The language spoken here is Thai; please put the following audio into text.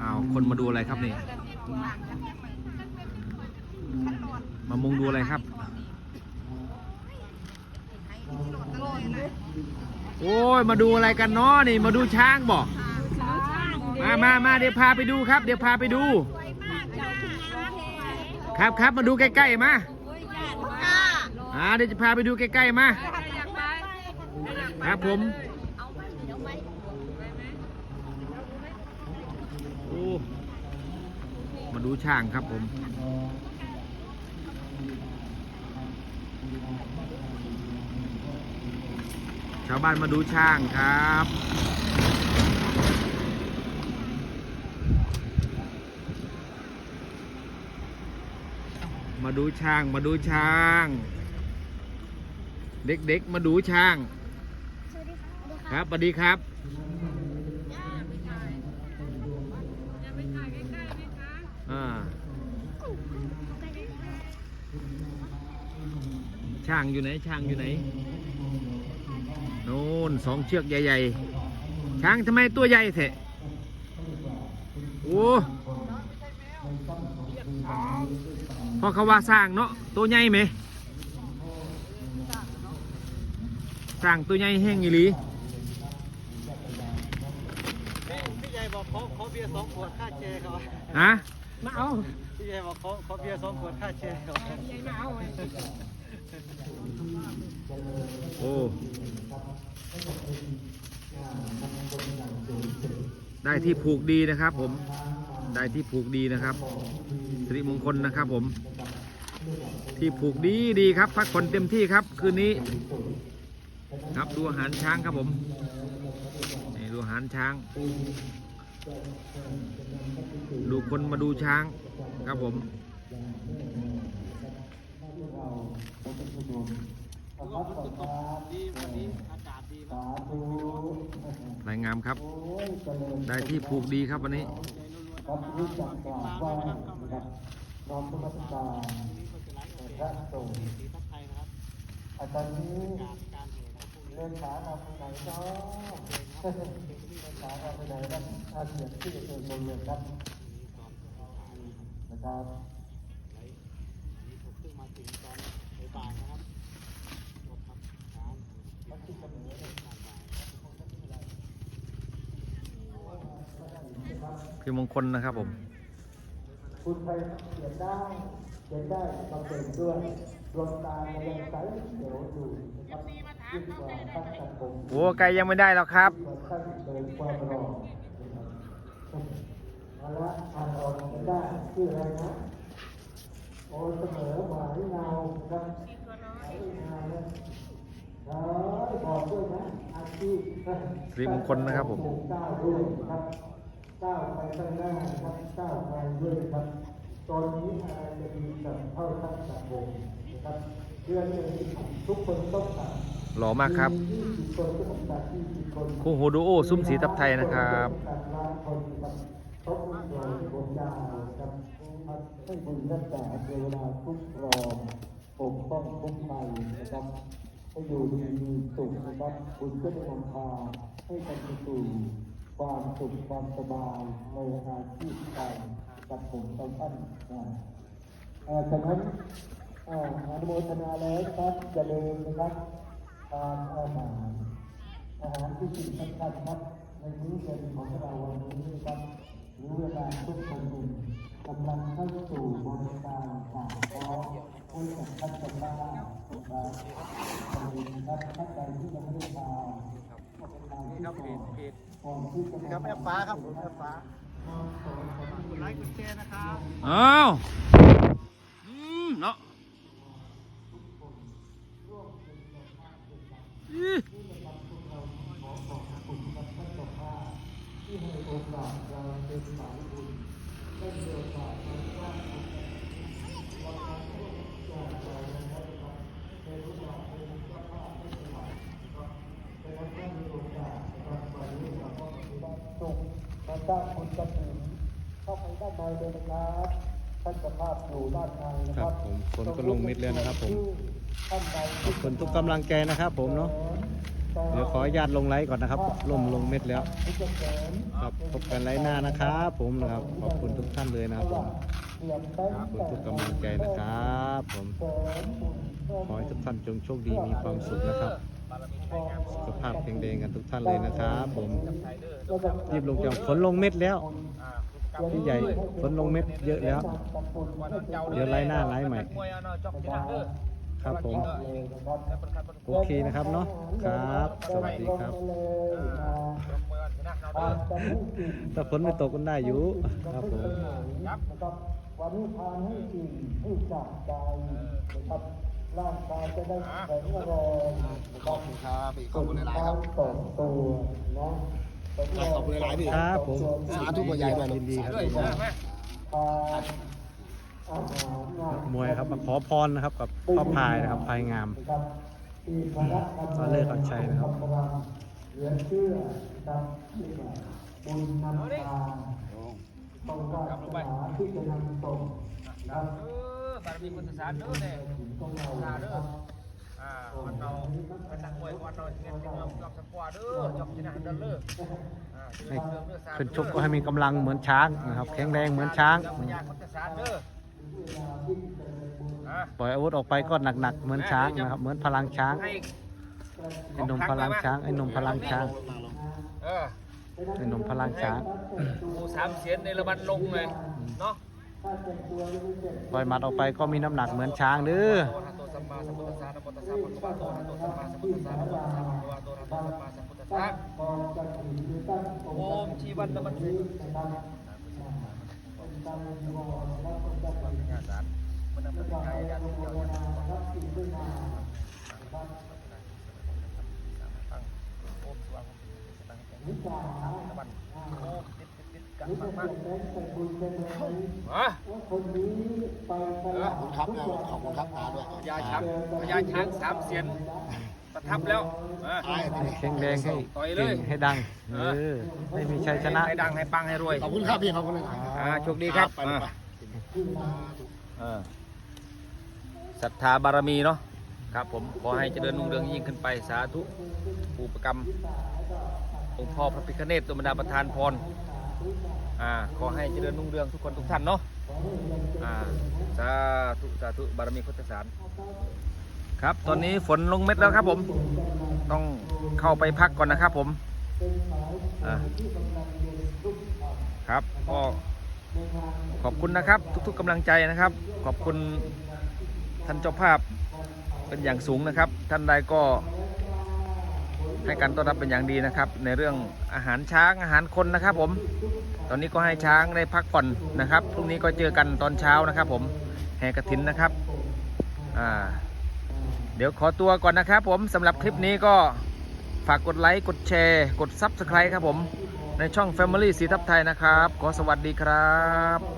อ้าวคนมาดูอะไรครับนี่มามุงดูอะไรครับ โอ้ยมาดูอะไรกันเนาะนี่มาดูช้างบอกมามามาเดี๋ยวพาไปดูครับ เดี๋ยวพาไปดู ครับครับมาดูใกล้ๆมาอ่าเดี๋ยวจะพาไปดูใกล้ๆมา ครับผมโอ้มา ดูช้างครับผมชาวบ้านมาดูช้างครับ มาดูช้าง มาดูช้าง เด็กๆ มาดูช้าง ครับสวัสดีครับ อ่า ช่างอยู่ไหนช่างอยู่ไหนโน่นสองเชือกใหญ่ๆ ช้างทำไมตัวใหญ่เถอะโอ้พอเขาว่าสร้างเนาะตัวใหญ่ไหมสร้างตัวใหญ่แห้งอีหลีพี่ใหญ่บอกขอขอเบียร์สองขวดค่าแชร์เขาฮะ มาเอาพี่ใหญ่บอกขอขอเบียร์สองขวดค่าแชร์เขาใหญ่มาเอาโอ้ได้ที่ผูกดีนะครับ ผมได้ที่ผูกดีนะครับสิริมงคลนะครับ ผม ที่ผูกดีดีครับ พักผ่อนเต็มที่ครับ คืนนี้ ครับดูอาหารช้างครับผมนี่ดูอาหารช้าง ดูคนมาดูช้างครับผมรายงามครับ ได้ที่ผูกดีครับวันนี้ครับรู้จักกราบไหว้นะครับน้อมนมัสการพระสงฆ์อาจารย์นี้ เหตุนะครับพวกนี้เล่นขาเราไปไหนเนาะเล่นขาเราไปไหนครับอาเสียงที่เชิญลงเลยครับนะครับนี่ผมเพิ่งมาถึงตอนบ่ายๆนะครับหมดครับช้างมันที่เสนอเลยพี่มงคลนะครับผม คุณไปเขียนได้ เขียนได้ต้องเป็นด้วยดวงตายังใสเขียวอยู่นะครับยิ่งกว่าท่านตัดผมโอ้ไก่ยังไม่ได้แล้วครับกว่าท่านเดินความรอเอาละอ่านออกกันได้ชื่ออะไรนะโอ้เสมอหมายเงาครับหมายเงานะเออบอกด้วยนะอาชีพสิริมงคลนะครับผมก้าวด้วยครับก้าวไปข้างหน้าครับก้าวไปด้วยครับ ตอนนี้อะไรจะดีกับเท่าทัพสังคมนะครับเรื่องนี้ทุกคนต้องการหล่อมากครับมี20คนก็ต้องการ20คนคู่หูดูโอซุ้มสีทับไทยนะครับครบทุกคนผมยาวครับให้บุญรักษาเทวดาคุ้มครองปกป้องคุ้มภัยนะครับให้อยู่ดีมีสุขนะครับบุญก็จะนำพาให้กันไปสู่ความสุขความสบายในอาชีพการ กับผมกับท่านนะฉะนั้นอ่ออนุโมทนาแล้วครับอย่าลืมนะครับทานอาหารอาหารที่สิ่งสำคัญครับ ในมื้อเย็นของเราวันนี้ครับหรือเวลาทุกคนหนึ่งกำลังเข้าสู่บริการฝากท้องให้กับท่านจำได้นะครับขอบคุณครับท่านใดที่ยังไม่ได้ทานก็เป็นทานที่ก่อนก่อนที่จะครับแอปฟ้าครับผมแอปฟ้า ไลค์กดแชร์นะครับอ้าวอืมเนาะอื้อที่ให้โอกาสเราเป็นสายบุญได้มีโอกาสมาสร้างบุญวันนั้นก็จากเรานะครับในรูปแบบเป็นเจ้าภาพให้สมัยนะครับแต่ว่าถ้ามีโอกาสนะครับวันนี้เราก็มีบ้านสุข มาสร้างบุญกันถึงเข้าไปด้านในเลยนะครับท่านเจ้าภาพอยู่ด้านในนะคครัรับบผมฝนก็ลงเม็ดแล้วนะครับผม ท่านใดขอบคุณทุกกำลังใจนะครับผมเนาะเดี๋ยวขออนุญาตลงไลฟ์ก่อนนะครับล่มลงเม็ดแล้วครับพบกันไลฟ์หน้านะครับผมนะครับขอบคุณทุกท่านเลยนะครับผมขอบคุณทุกกำลังใจนะครับผมขอให้ทุกท่านจงโชคดีมีความสุขนะครับ สุขภาพแข็งแรงกันทุกท่านเลยนะครับผมรีบลงจากฝนลงเม็ดแล้วพี่ใหญ่ฝนลงเม็ดเยอะแล้ว เดี๋ยวไล่หน้าไล่ใหม่ ครับผม โอเคนะครับเนาะครับ สวัสดีครับ ถ้าฝนไม่ตกก็ได้อยู่ครับผมนะครับวันนี้ทานให้อิ่มให้สะใจนะครับ ร่างกายจะได้แข็งแรงขอบคุณครับขอบคุณหลายครับต่อตัวนะขอบคุณหลายพี่ครับผมสาธุกับยายด้วยยินดีครับมวยครับมาขอพรนะครับกับพ่อพายนะครับพายงามนะครับที่พระธรรมตอนเลิกก่อนชัยนะครับเหลือเชื่อนะครับที่บุญนำทางต้องวาสนาที่จะนำส่งนะครับ บารมีพุทธศาสนาเด้อเนี่ยต้องเราศาสนานะเด้คอรับอ่าวันเราเป็นนักมวยวันเราเงินที่เงินกับสปอร์เด้อจบชนะเด้อเลิกอ่าให้ขึ้นชกก็ให้มีกำลังเหมือนช้างนะครับ แข็งแรงเหมือนช้างพญาพุทธศาสนาเด้ออ่าปล่อยอาวุธออกไปก็หนักๆเหมือนช้างนะครับ เหมือนพลังช้างให้ไอ้หนมพลังช้างไอ้หนมพลังช้างเออไอ้หนมพลังช้างหมูสามเสียนในระบันลงเลยเนาะ ปล่อยหมัดออกไปก็มีน้ำหนักเหมือนช้างเด้อโตนะโตสัมมาสัมพุทธัสสะนะโมตัสสะภะคะวะโตอะระหะโตสัมมาสัมพุทธัสสะนะโมตัสสะภะคะวะโตอะระหะโตสัมมาสัมพุทธัสสะกองกระถิ่นหรือตั้งออมชีวันตะมันนำไปแล้วก็ใช้เอาญาติลงเดียวโบญารรับสิ่งด้วยมานะครับโอมสว่างตะวัน ติดติดกันวิชามากเด็กแต่บุญเป็นเลยๆฮะว่าคนนี้ไปตลาดทุกวันขอบคุณครับตาด้วยพญาช้างพญาช้างสามเสียนประทับแล้วอะแข็งแรงให้ต่อยเลยเก่งให้ดังเออไม่มีชัยชนะให้ดังให้ปังให้รวยขอบคุณครับพี่ขอบคุณเลยอ่าโชคดีครับไปเลยไปอ่าศรัทธาบารมีเนาะครับผมขอให้เจริญรุ่งเรืองยิ่งขึ้นไปสาธุอุปกรรมองค์พ่อพระพิฆเนศตัวบรรดาประธานพร อ่าขอให้เจริญรุ่งเรืองทุกคนทุกท่านเนาะอ่าสาธุสาธุบารมีพุทธศาสนครับตอนนี้ฝนลงเม็ดแล้วครับผม ต้องเข้าไปพักก่อนนะครับผมครับก็ขอบคุณนะครับ ทุกๆกำลังใจนะครับ ขอบคุณท่านเจ้าภาพเป็นอย่างสูงนะครับ ท่านใดก็ ให้การต้อนรับเป็นอย่างดีนะครับ ในเรื่องอาหารช้างอาหารคนนะครับผม ตอนนี้ก็ให้ช้างได้พักผ่อนนะครับพรุ่งนี้ก็เจอกันตอนเช้านะครับ ผมแห่กระถินนะครับอ่าเดี๋ยวขอตัวก่อนนะครับ ผมสำหรับคลิปนี้ก็ฝากกดไลค์กดแชร์กด Subscribe ครับผม ในช่อง Family สีทับไทยนะครับ ขอสวัสดีครับ